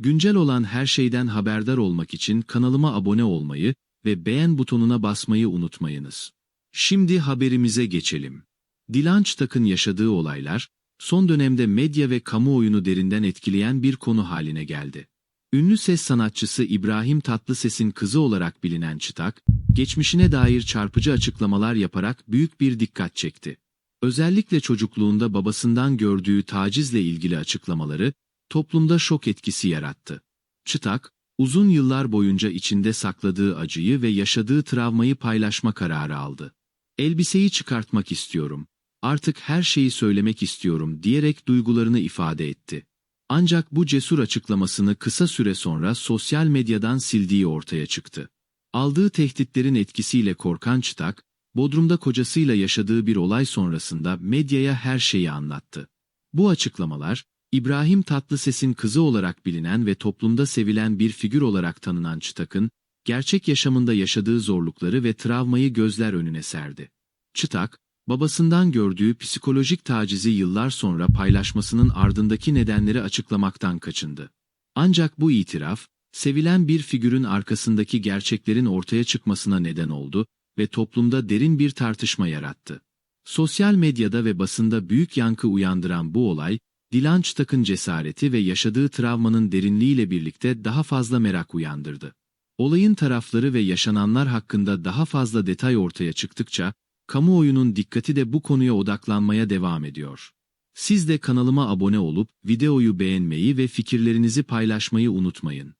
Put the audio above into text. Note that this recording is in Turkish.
Güncel olan her şeyden haberdar olmak için kanalıma abone olmayı ve beğen butonuna basmayı unutmayınız. Şimdi haberimize geçelim. Dilan Çıtak'ın yaşadığı olaylar, son dönemde medya ve kamuoyunu derinden etkileyen bir konu haline geldi. Ünlü ses sanatçısı İbrahim Tatlıses'in kızı olarak bilinen Çıtak, geçmişine dair çarpıcı açıklamalar yaparak büyük bir dikkat çekti. Özellikle çocukluğunda babasından gördüğü tacizle ilgili açıklamaları, toplumda şok etkisi yarattı. Çıtak, uzun yıllar boyunca içinde sakladığı acıyı ve yaşadığı travmayı paylaşma kararı aldı. Elbiseyi çıkartmak istiyorum, artık her şeyi söylemek istiyorum diyerek duygularını ifade etti. Ancak bu cesur açıklamasını kısa süre sonra sosyal medyadan sildiği ortaya çıktı. Aldığı tehditlerin etkisiyle korkan Çıtak, Bodrum'da kocasıyla yaşadığı bir olay sonrasında medyaya her şeyi anlattı. Bu açıklamalar, İbrahim Tatlıses'in kızı olarak bilinen ve toplumda sevilen bir figür olarak tanınan Çıtak'ın, gerçek yaşamında yaşadığı zorlukları ve travmayı gözler önüne serdi. Çıtak, babasından gördüğü psikolojik tacizi yıllar sonra paylaşmasının ardındaki nedenleri açıklamaktan kaçındı. Ancak bu itiraf, sevilen bir figürün arkasındaki gerçeklerin ortaya çıkmasına neden oldu ve toplumda derin bir tartışma yarattı. Sosyal medyada ve basında büyük yankı uyandıran bu olay, Dilan Çıtak'ın cesareti ve yaşadığı travmanın derinliğiyle birlikte daha fazla merak uyandırdı. Olayın tarafları ve yaşananlar hakkında daha fazla detay ortaya çıktıkça, kamuoyunun dikkati de bu konuya odaklanmaya devam ediyor. Siz de kanalıma abone olup videoyu beğenmeyi ve fikirlerinizi paylaşmayı unutmayın.